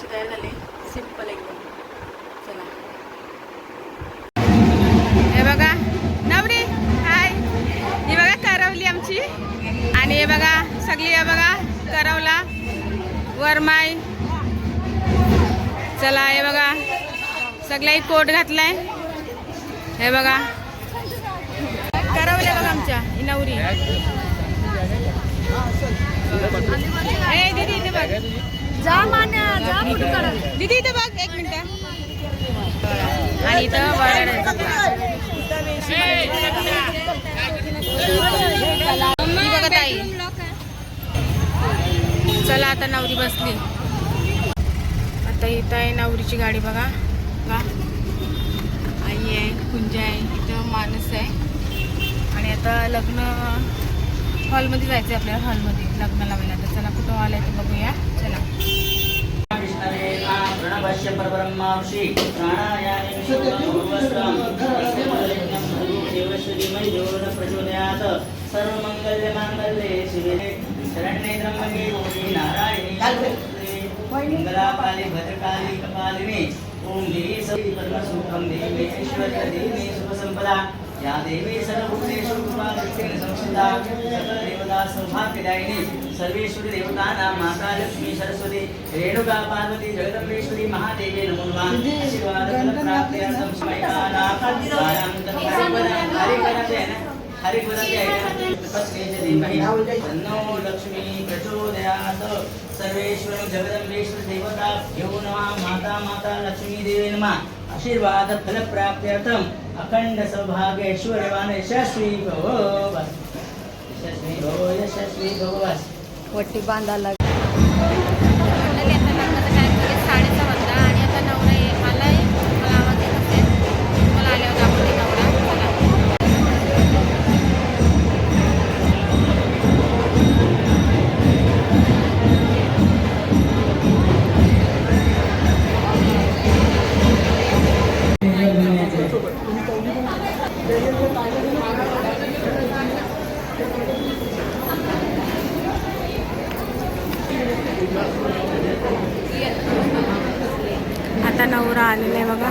आणि तयार झाले सिंपल एकदम चला हे बघा नवरी हाय ही बघा करवली आमची आणि हे बघा सगळी हे बघा करवला वरमाय चला हे बघा सगळ्याही कोट घातलाय हे बघा करवले बघा आमच्या ही नवरी दीदी बघ जा मान्या जा फोटो काढा दीदी इथे बघ एक मिनिट. आणि इथं वरड चला आता नवरी बसली. आता इथं आहे नवरीची गाडी बघा. का आई आहे कुंज आहे इथं माणूस आहे. आणि आता लग्न हॉलमध्ये जायचं आहे आपल्याला हॉलमध्ये. लग्न लावायला. तर चला कुठं हॉल आहे ते बघूया. चला. विष्णवे प्रणभस्य परब्रह्मांसि प्राणायामे विष्णुवस्त्रं यज्ञं देवश्रीमयि यो न प्रचोदयात् सर्वमङ्गल्यमाङ्गल्ये शिवे शरण्ये त्र्यम्बके गौरी नारायणी मङ्गलाकाले भद्रकाली कपालिनी ॐ देवी सती परमसुखं देवी ऐश्वर्य देवी शुभसम्पदा या देवी सर्वभूतेषु कृपादृष्टेन संस्थिता सकलदेवता सौभाग्यदायिनी सर्वेश्वरी देवतानां माता लक्ष्मी सरस्वती रेणुका पार्वती जगदम्बेश्वरी महादेवी नमो नमः आशीर्वाद फलप्राप्त्यर्थं समयकानां कालां तत्परं हरिकरतेन हरिकुलतेन तस्मै च धीमहि तन्नो लक्ष्मी प्रचोदयात् सर्वेश्वरं जगदम्बेश्वर देवताभ्यो नमः माता माता लक्ष्मी देवी नमः आशीर्वाद फलप्राप्त्यर्थम् अखंड सौभाग्य ऐश्वर्यवान यशस्वी भव यशस्वी भव यशस्वी भव वट्टी बांधायला आता नवरा आलेला आहे बघा.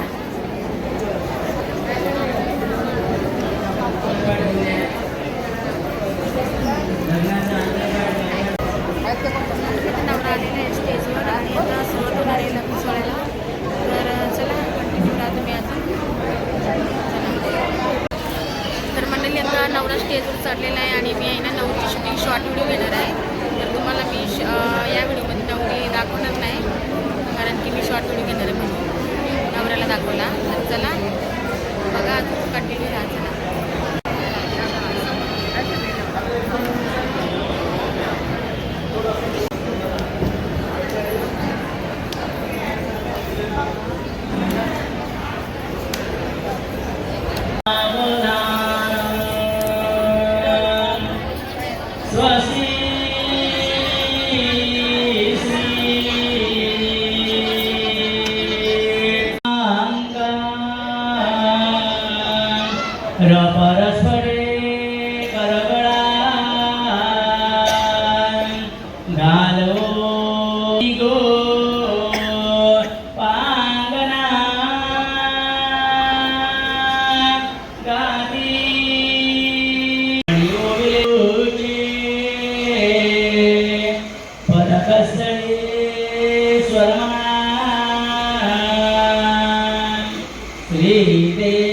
ದೇಹಿರೇ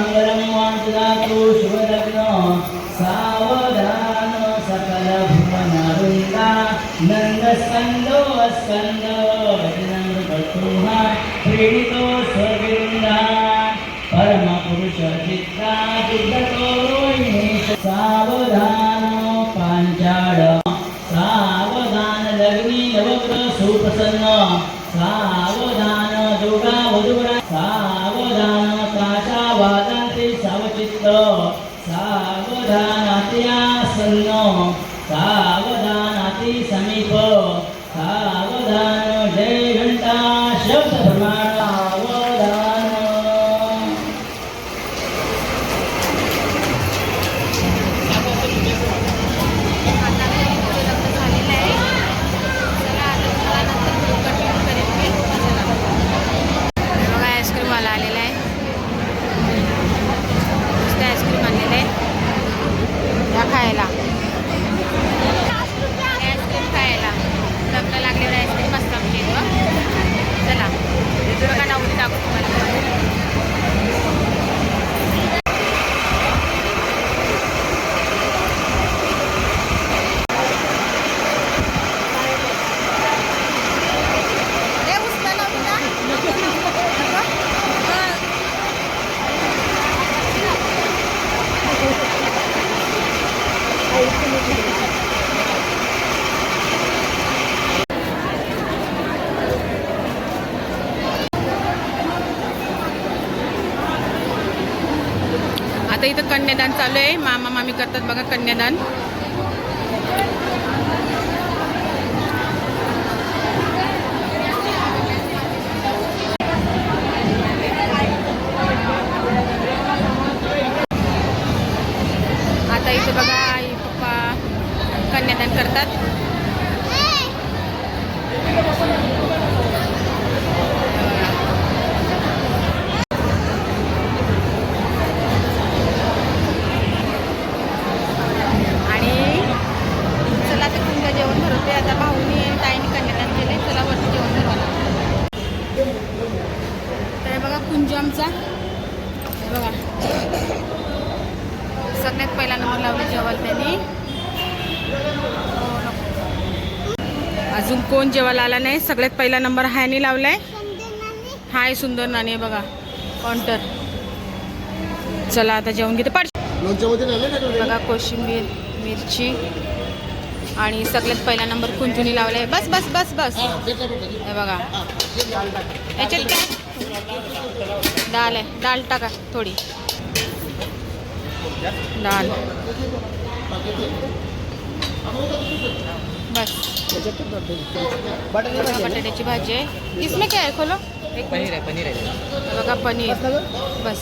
मङ्गलं वाञ्छदातु शुभलग्न सावधान सकल भुवनवृन्दा नन्दस्कन्दो स्कन्द भजनमृतुहा प्रीणितो સાવધાન ત્યાં સન્નો સા इथं कन्यादान चालू आहे. मामा मामी करतात बघा कन्यादान. नाही सगळ्यात पहिला नंबर हायनी लावलाय. हाय सुंदर नाणी आहे बघा काउंटर. चला आता जेवण घेते. टाकलं बघा कोशिंबीर मिरची आणि सगळ्यात पहिला नंबर कुंजुनी लावलाय. बस बस बस बस. हा, बघा. याच्यात काय? डाळ आहे. डाळ टाका थोडी. डाळ बस. बटाट्याची भाजी आहे. इसमें क्या है खोलो? एक पनीर आहे पनीर आहे. बघा पनीर? बस.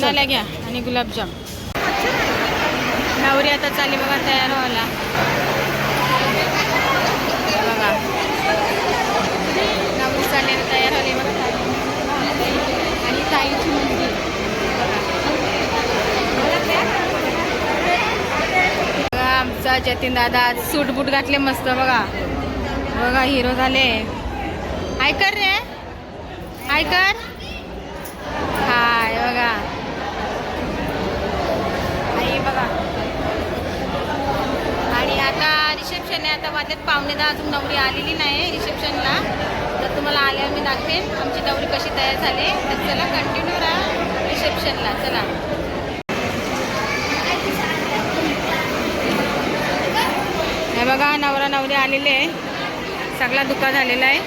झाल्या घ्या आणि गुलाबजाम. नवरी आता चालली बघा तयार व्हायला हे बघा नवरी चालली आता तयार झाली बघा ताई. आणि ताईची मुलगी बघा दादा जतीन दादा आज सूट बूट घातले मस्त बघा. बघा हिरो झाले. ऐकर रे. ऐकर कर हाय बघा. आई बघा. आणि आता रिसेप्शन आहे आता वाद्यात पाहुणे दहा अजून नवरी आलेली नाही रिसेप्शनला तर तुम्हाला आल्यावर मी दाखवेन आमची नवरी कशी तयार झाली तर चला कंटिन्यू राहा रिसेप्शनला चला. हे बघा नवरा नवरी आलेले आहे सगळा दुका झालेला आहे.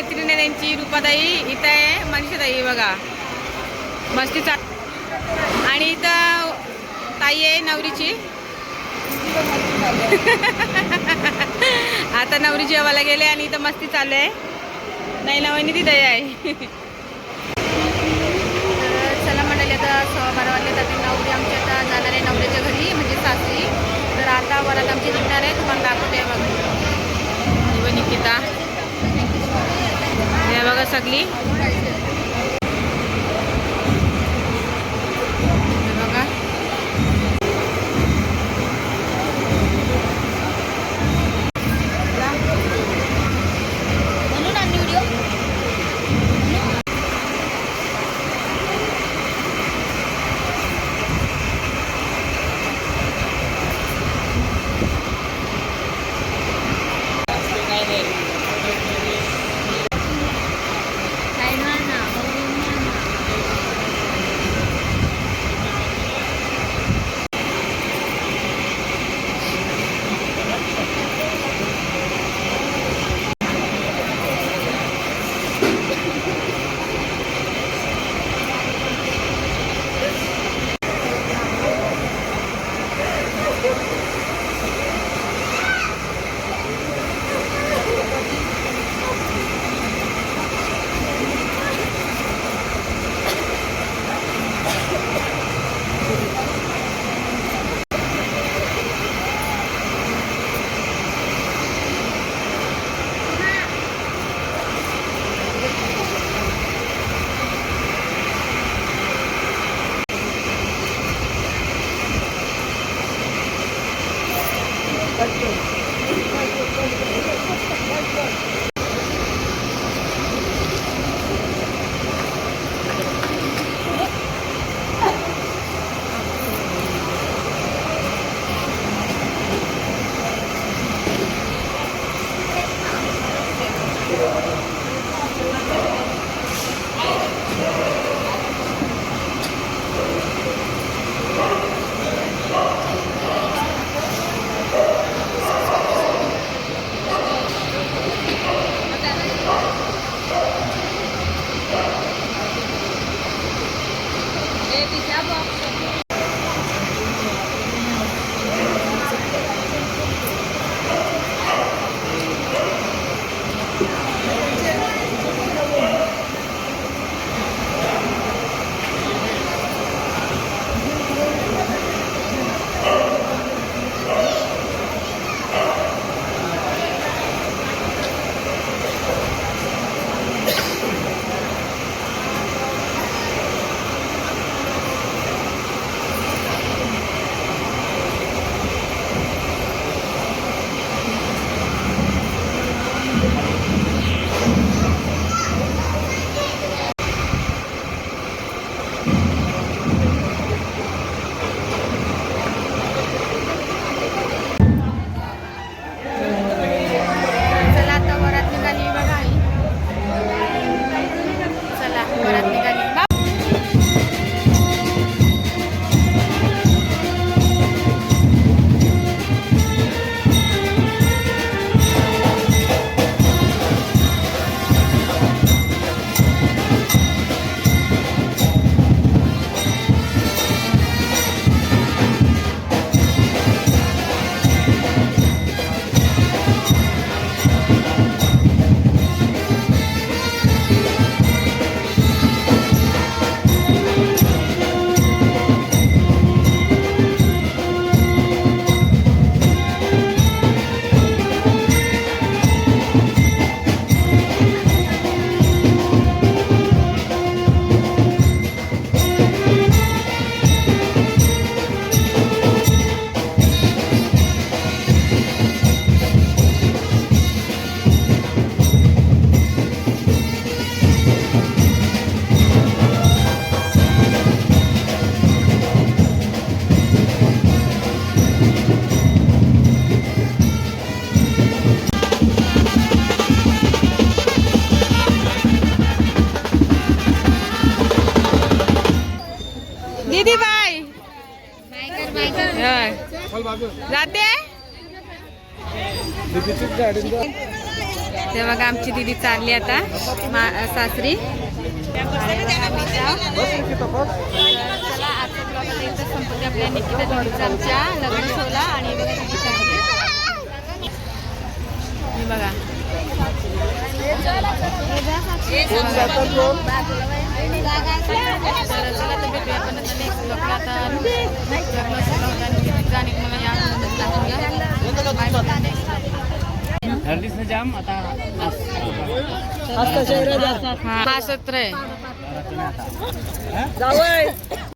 इथं मैत्रिणी त्यांची रूपाताई इथं आहे मनीषाताई बघा. मस्ती चा आणि इथं ताई आहे नवरीची. आता नवरी जेवायला गेले आणि इथं मस्ती चालू आहे. नाही नवनी ती दया आहे. चला म्हणाले आता सव्वा बारा वाजले जाते नवरी आमची आता जाणार आहे नवऱ्याच्या घरी म्हणजे सासरी. तर आता वरात आमची निघणार आहे तुम्हाला दाखवते बघा. बघ निकिता. हे बघा सगळी हे बघा म्हणून आणली व्हिडिओ काय ना ना चला ते बघा आमची दिदी चालली आता मा- सासरी. चला आजचा ब्लॉग आता इथं संपत्ती आपल्या निकिता दिदीचा आमच्या लग्न सोहळा आणि बघा बघा. आता बाय नेक्स्ट जाम आता सत्र आहे.